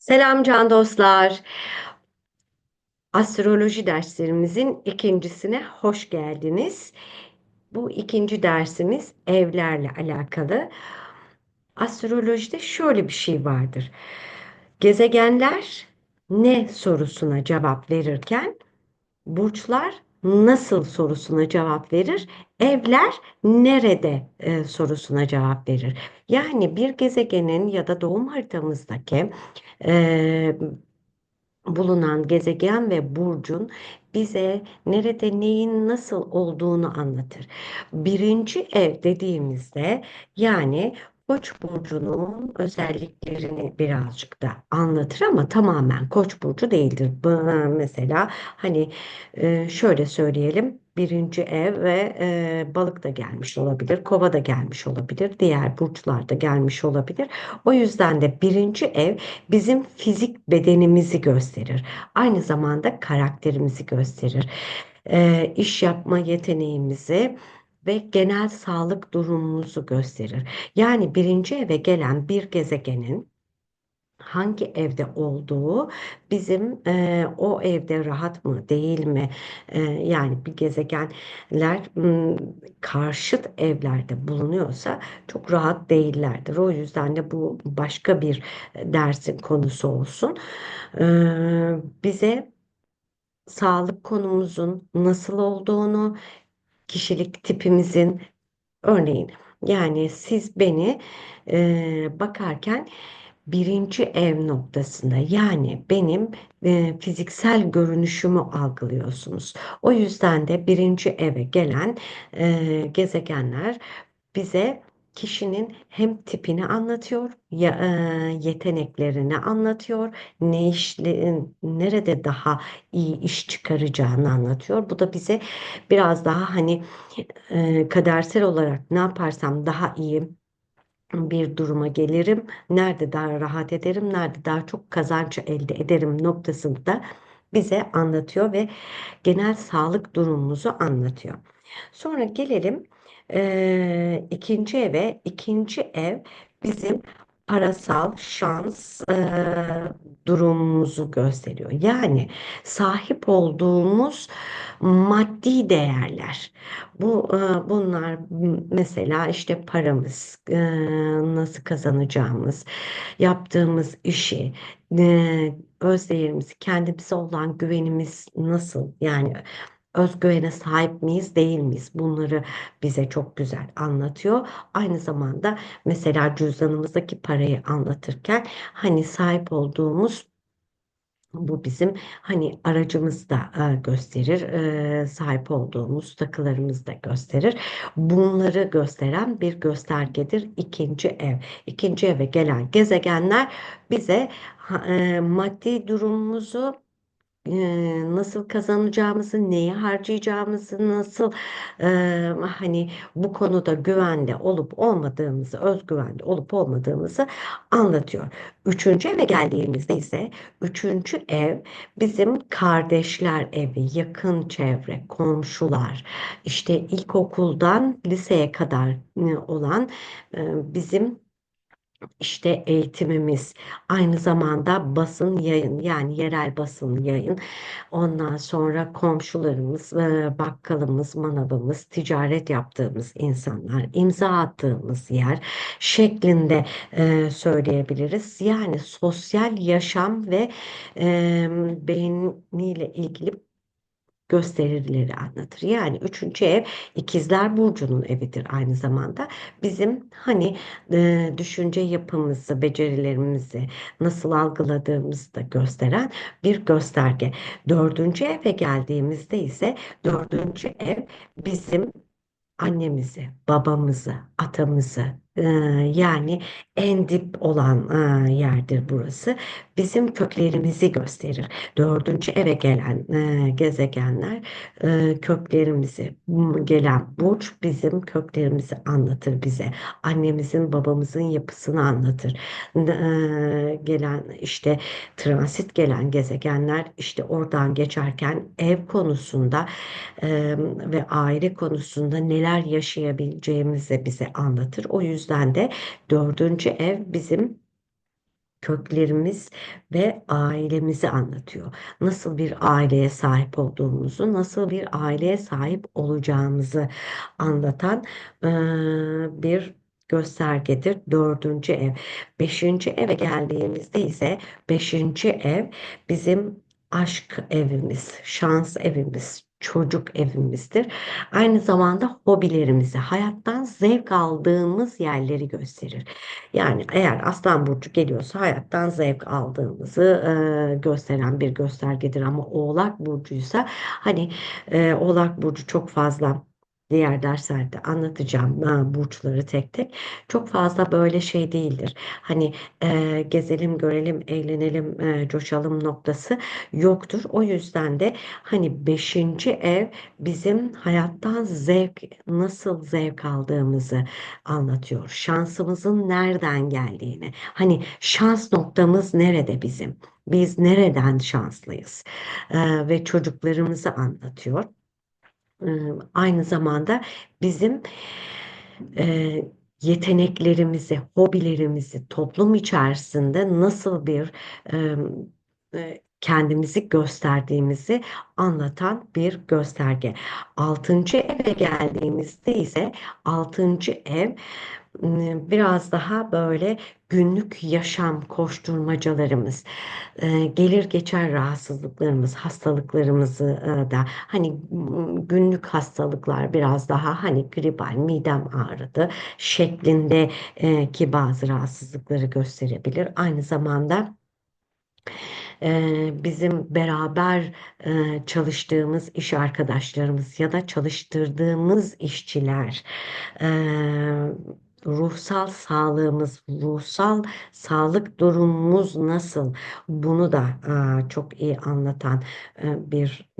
Selam can dostlar. Astroloji derslerimizin ikincisine hoş geldiniz. Bu ikinci dersimiz evlerle alakalı. Astrolojide şöyle bir şey vardır. Gezegenler ne sorusuna cevap verirken burçlar nasıl sorusuna cevap verir, evler nerede e, sorusuna cevap verir. Yani bir gezegenin ya da doğum haritamızdaki e, bulunan gezegen ve burcun bize nerede neyin nasıl olduğunu anlatır. Birinci ev dediğimizde yani Koç burcunun özelliklerini birazcık da anlatır ama tamamen Koç burcu değildir. Mesela hani e, şöyle söyleyelim. Birinci ev ve e, balık da gelmiş olabilir, kova da gelmiş olabilir, diğer burçlar da gelmiş olabilir. O yüzden de birinci ev bizim fizik bedenimizi gösterir. Aynı zamanda karakterimizi gösterir. E, iş yapma yeteneğimizi ve genel sağlık durumumuzu gösterir. Yani birinci eve gelen bir gezegenin hangi evde olduğu bizim e, o evde rahat mı değil mi E, yani bir gezegenler m, karşıt evlerde bulunuyorsa çok rahat değillerdir. O yüzden de bu başka bir dersin konusu olsun. E, bize sağlık konumuzun nasıl olduğunu, kişilik tipimizin örneğin yani siz beni e, bakarken birinci ev noktasında yani benim e, fiziksel görünüşümü algılıyorsunuz. O yüzden de birinci eve gelen e, gezegenler bize kişinin hem tipini anlatıyor, ya, e, yeteneklerini anlatıyor, ne işle, nerede daha iyi iş çıkaracağını anlatıyor. Bu da bize biraz daha hani e, kadersel olarak ne yaparsam daha iyi bir duruma gelirim, nerede daha rahat ederim, nerede daha çok kazanç elde ederim noktasında bize anlatıyor ve genel sağlık durumumuzu anlatıyor. Sonra gelelim e, ikinci eve. İkinci ev bizim parasal şans e, durumumuzu gösteriyor. Yani sahip olduğumuz maddi değerler. Bu e, bunlar mesela işte paramız, e, nasıl kazanacağımız, yaptığımız işi, e, özdeğerimiz, kendimize olan güvenimiz nasıl? Yani özgüvene sahip miyiz, değil miyiz? Bunları bize çok güzel anlatıyor. Aynı zamanda mesela cüzdanımızdaki parayı anlatırken hani sahip olduğumuz bu bizim hani aracımız da e, gösterir, e, sahip olduğumuz takılarımız da gösterir. Bunları gösteren bir göstergedir ikinci ev. İkinci eve gelen gezegenler bize e, maddi durumumuzu nasıl kazanacağımızı, neyi harcayacağımızı, nasıl hani bu konuda güvende olup olmadığımızı, özgüvende olup olmadığımızı anlatıyor. Üçüncü eve geldiğimizde ise üçüncü ev bizim kardeşler evi, yakın çevre, komşular, işte ilkokuldan liseye kadar olan bizim işte eğitimimiz, aynı zamanda basın yayın yani yerel basın yayın, ondan sonra komşularımız, e, bakkalımız, manavımız, ticaret yaptığımız insanlar, imza attığımız yer şeklinde e, söyleyebiliriz. Yani sosyal yaşam ve e, beyniyle ilgili gösterileri anlatır. Yani üçüncü ev ikizler burcunun evidir aynı zamanda. Bizim hani e, düşünce yapımızı, becerilerimizi nasıl algıladığımızı da gösteren bir gösterge. Dördüncü eve geldiğimizde ise dördüncü ev bizim annemizi, babamızı, atamızı yani en dip olan e, yerdir burası. Bizim köklerimizi gösterir. Dördüncü eve gelen e, gezegenler e, köklerimizi gelen burç bizim köklerimizi anlatır bize. Annemizin, babamızın yapısını anlatır. Gelen işte transit gelen gezegenler işte oradan geçerken ev konusunda ve aile konusunda neler yaşayabileceğimizi bize anlatır. O yüzden de dördüncü ev bizim köklerimiz ve ailemizi anlatıyor. Nasıl bir aileye sahip olduğumuzu, nasıl bir aileye sahip olacağımızı anlatan bir göstergedir. Dördüncü ev. Beşinci eve geldiğimizde ise beşinci ev bizim aşk evimiz, şans evimiz, çocuk evimizdir. Aynı zamanda hobilerimizi, hayattan zevk aldığımız yerleri gösterir. Yani eğer Aslan Burcu geliyorsa hayattan zevk aldığımızı e, gösteren bir göstergedir. Ama Oğlak Burcuysa hani e, Oğlak Burcu çok fazla diğer derslerde anlatacağım ha, burçları tek tek. Çok fazla böyle şey değildir. Hani e, gezelim, görelim, eğlenelim, e, coşalım noktası yoktur. O yüzden de hani beşinci ev bizim hayattan zevk, nasıl zevk aldığımızı anlatıyor. Şansımızın nereden geldiğini. Hani şans noktamız nerede bizim? Biz nereden şanslıyız? E, ve çocuklarımızı anlatıyor. Aynı zamanda bizim e, yeteneklerimizi, hobilerimizi toplum içerisinde nasıl bir e, kendimizi gösterdiğimizi anlatan bir gösterge. Altıncı eve geldiğimizde ise altıncı ev biraz daha böyle günlük yaşam koşturmacalarımız, gelir geçer rahatsızlıklarımız, hastalıklarımızı da hani günlük hastalıklar biraz daha hani gribal, midem ağrıdı şeklinde ki bazı rahatsızlıkları gösterebilir. Aynı zamanda bizim beraber çalıştığımız iş arkadaşlarımız ya da çalıştırdığımız işçiler ruhsal sağlığımız, ruhsal sağlık durumumuz nasıl? Bunu da çok iyi anlatan bir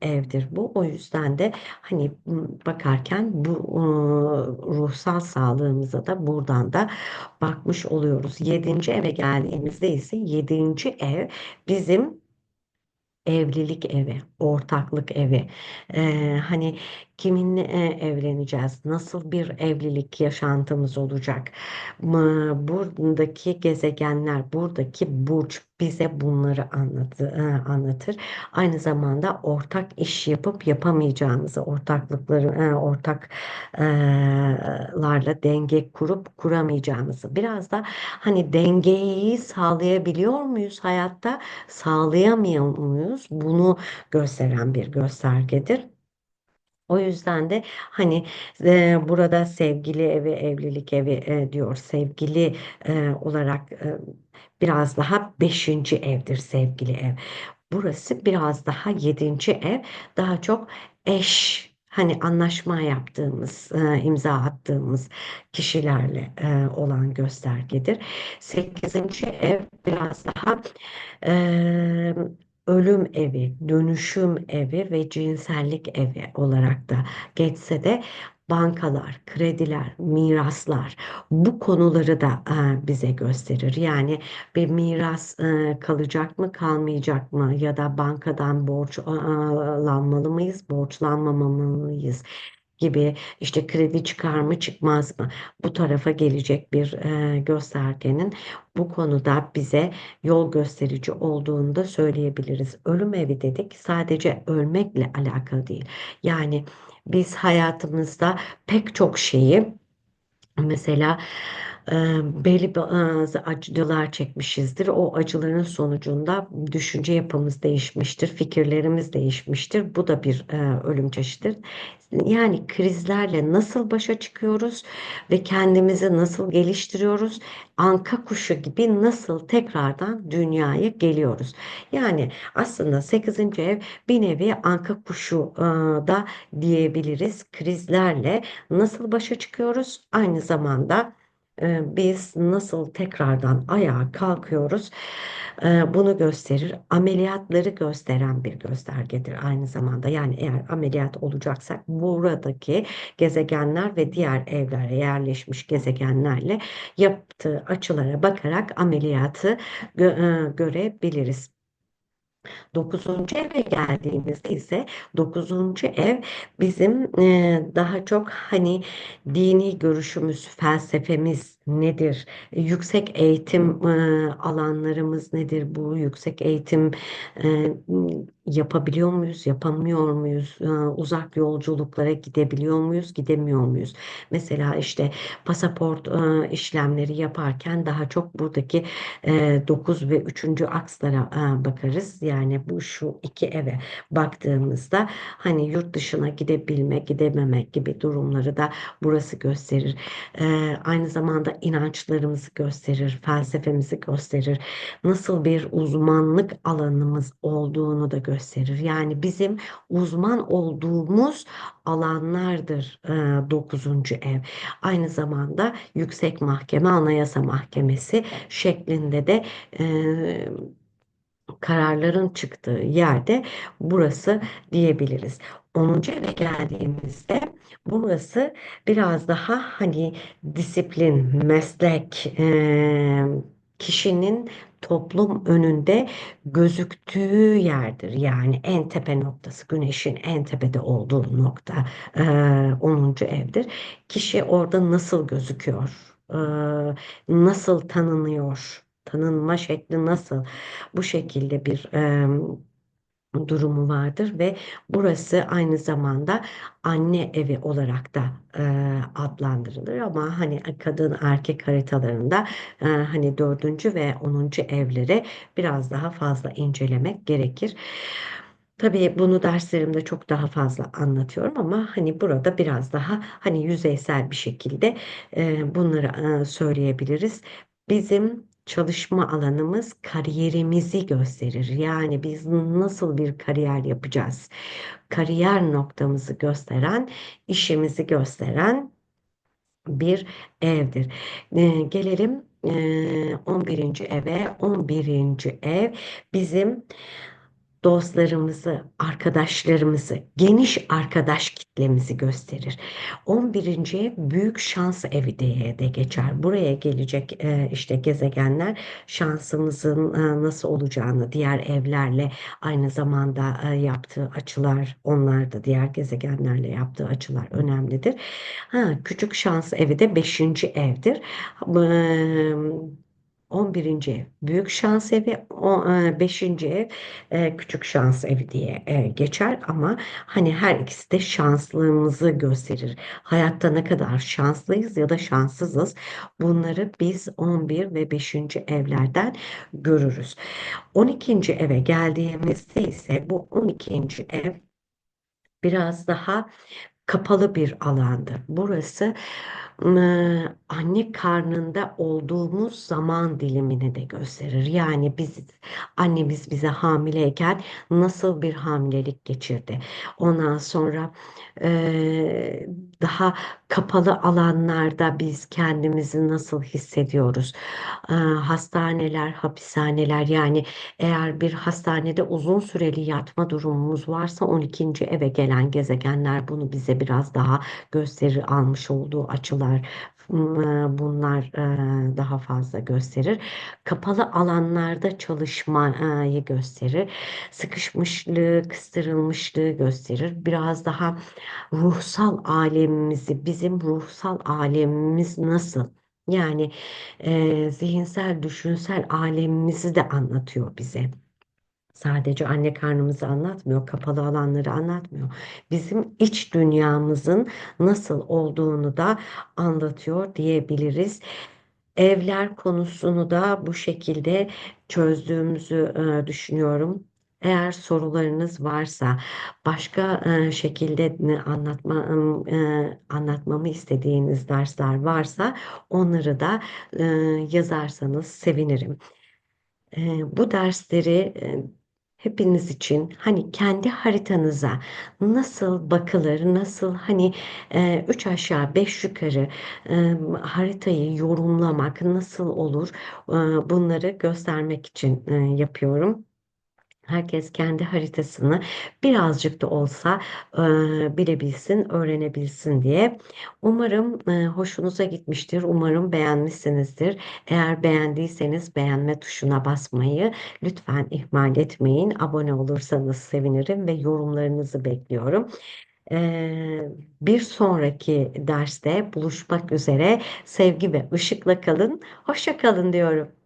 evdir bu. O yüzden de hani bakarken bu ruhsal sağlığımıza da buradan da bakmış oluyoruz. Yedinci eve geldiğimizde ise yedinci ev bizim evlilik evi, ortaklık evi. Ee, hani kiminle e, evleneceğiz? Nasıl bir evlilik yaşantımız olacak? Buradaki gezegenler, buradaki burç bize bunları e, anlatır. Aynı zamanda ortak iş yapıp yapamayacağımızı, ortaklıkları, e, ortaklarla denge kurup kuramayacağımızı, biraz da hani dengeyi sağlayabiliyor muyuz hayatta, sağlayamıyor muyuz? Bunu gösteren bir göstergedir. O yüzden de hani e, burada sevgili evi, evlilik evi e, diyor. Sevgili e, olarak e, biraz daha beşinci evdir sevgili ev. Burası biraz daha yedinci ev. Daha çok eş hani anlaşma yaptığımız, e, imza attığımız kişilerle e, olan göstergedir. Sekizinci ev biraz daha e, ölüm evi, dönüşüm evi ve cinsellik evi olarak da geçse de bankalar, krediler, miraslar bu konuları da e, bize gösterir. Yani bir miras e, kalacak mı, kalmayacak mı ya da bankadan borçlanmalı mıyız, borçlanmamalı gibi işte kredi çıkar mı çıkmaz mı bu tarafa gelecek bir e, göstergenin bu konuda bize yol gösterici olduğunu da söyleyebiliriz. Ölüm evi dedik sadece ölmekle alakalı değil. Yani biz hayatımızda pek çok şeyi mesela belli bazı acılar çekmişizdir. O acıların sonucunda düşünce yapımız değişmiştir, fikirlerimiz değişmiştir. Bu da bir ölüm çeşididir. Yani krizlerle nasıl başa çıkıyoruz ve kendimizi nasıl geliştiriyoruz? Anka kuşu gibi nasıl tekrardan dünyaya geliyoruz? Yani aslında 8. ev bir nevi anka kuşu da diyebiliriz. Krizlerle nasıl başa çıkıyoruz? Aynı zamanda biz nasıl tekrardan ayağa kalkıyoruz bunu gösterir. Ameliyatları gösteren bir göstergedir aynı zamanda. Yani eğer ameliyat olacaksak buradaki gezegenler ve diğer evlere yerleşmiş gezegenlerle yaptığı açılara bakarak ameliyatı gö görebiliriz. Dokuzuncu eve geldiğimizde ise dokuzuncu ev bizim e, daha çok hani dini görüşümüz, felsefemiz nedir? Yüksek eğitim e, alanlarımız nedir? Bu yüksek eğitim e, yapabiliyor muyuz, yapamıyor muyuz? E, uzak yolculuklara gidebiliyor muyuz, gidemiyor muyuz? Mesela işte pasaport e, işlemleri yaparken daha çok buradaki e, 9 ve üçüncü akslara e, bakarız. Yani bu şu iki eve baktığımızda hani yurt dışına gidebilme, gidememek gibi durumları da burası gösterir. E, aynı zamanda inançlarımızı gösterir, felsefemizi gösterir. Nasıl bir uzmanlık alanımız olduğunu da gösterir. Yani bizim uzman olduğumuz alanlardır e, 9. ev. Aynı zamanda Yüksek Mahkeme, Anayasa Mahkemesi şeklinde de e, kararların çıktığı yerde burası diyebiliriz. 10. eve geldiğimizde burası biraz daha hani disiplin, meslek, e, kişinin toplum önünde gözüktüğü yerdir. Yani en tepe noktası, güneşin en tepede olduğu nokta e, 10. evdir. Kişi orada nasıl gözüküyor? E, nasıl tanınıyor? Tanınma şekli nasıl? Bu şekilde bir e, durumu vardır ve burası aynı zamanda anne evi olarak da e, adlandırılır ama hani kadın erkek haritalarında e, hani dördüncü ve onuncu evleri biraz daha fazla incelemek gerekir. Tabii bunu derslerimde çok daha fazla anlatıyorum ama hani burada biraz daha hani yüzeysel bir şekilde e, bunları e, söyleyebiliriz. Bizim çalışma alanımız kariyerimizi gösterir. Yani biz nasıl bir kariyer yapacağız? Kariyer noktamızı gösteren, işimizi gösteren bir evdir. E, gelelim e, 11. eve. 11. ev bizim dostlarımızı, arkadaşlarımızı, geniş arkadaş kitlemizi gösterir. 11. ev büyük şans evi diye de geçer. Buraya gelecek e, işte gezegenler şansımızın e, nasıl olacağını diğer evlerle aynı zamanda e, yaptığı açılar, onlar da diğer gezegenlerle yaptığı açılar önemlidir. Ha, küçük şans evi de 5. evdir. E, 11. ev büyük şans evi, o, e, 5. ev e, küçük şans evi diye e, geçer ama hani her ikisi de şanslılığımızı gösterir. Hayatta ne kadar şanslıyız ya da şanssızız bunları biz 11 ve 5. evlerden görürüz. 12. eve geldiğimizde ise bu 12. ev biraz daha kapalı bir alandı. Burası anne karnında olduğumuz zaman dilimini de gösterir. Yani biz annemiz bize hamileyken nasıl bir hamilelik geçirdi. Ondan sonra daha kapalı alanlarda biz kendimizi nasıl hissediyoruz? Hastaneler, hapishaneler yani eğer bir hastanede uzun süreli yatma durumumuz varsa 12. eve gelen gezegenler bunu bize biraz daha gösterir almış olduğu açılar bunlar daha fazla gösterir. Kapalı alanlarda çalışmayı gösterir. Sıkışmışlığı, kıstırılmışlığı gösterir. Biraz daha ruhsal alemimizi, bizim ruhsal alemimiz nasıl? Yani e, zihinsel, düşünsel alemimizi de anlatıyor bize. Sadece anne karnımızı anlatmıyor, kapalı alanları anlatmıyor. Bizim iç dünyamızın nasıl olduğunu da anlatıyor diyebiliriz. Evler konusunu da bu şekilde çözdüğümüzü e, düşünüyorum. Eğer sorularınız varsa, başka e, şekilde anlatma, e, anlatmamı istediğiniz dersler varsa onları da yazarsanız sevinirim. Bu dersleri hepiniz için hani kendi haritanıza nasıl bakılır, nasıl hani e, üç aşağı beş yukarı e, haritayı yorumlamak nasıl olur e, bunları göstermek için e, yapıyorum. Herkes kendi haritasını birazcık da olsa e, bilebilsin, öğrenebilsin diye. Umarım e, hoşunuza gitmiştir. Umarım beğenmişsinizdir. Eğer beğendiyseniz beğenme tuşuna basmayı lütfen ihmal etmeyin. Abone olursanız sevinirim ve yorumlarınızı bekliyorum. E, bir sonraki derste buluşmak üzere. Sevgi ve ışıkla kalın. Hoşça kalın diyorum.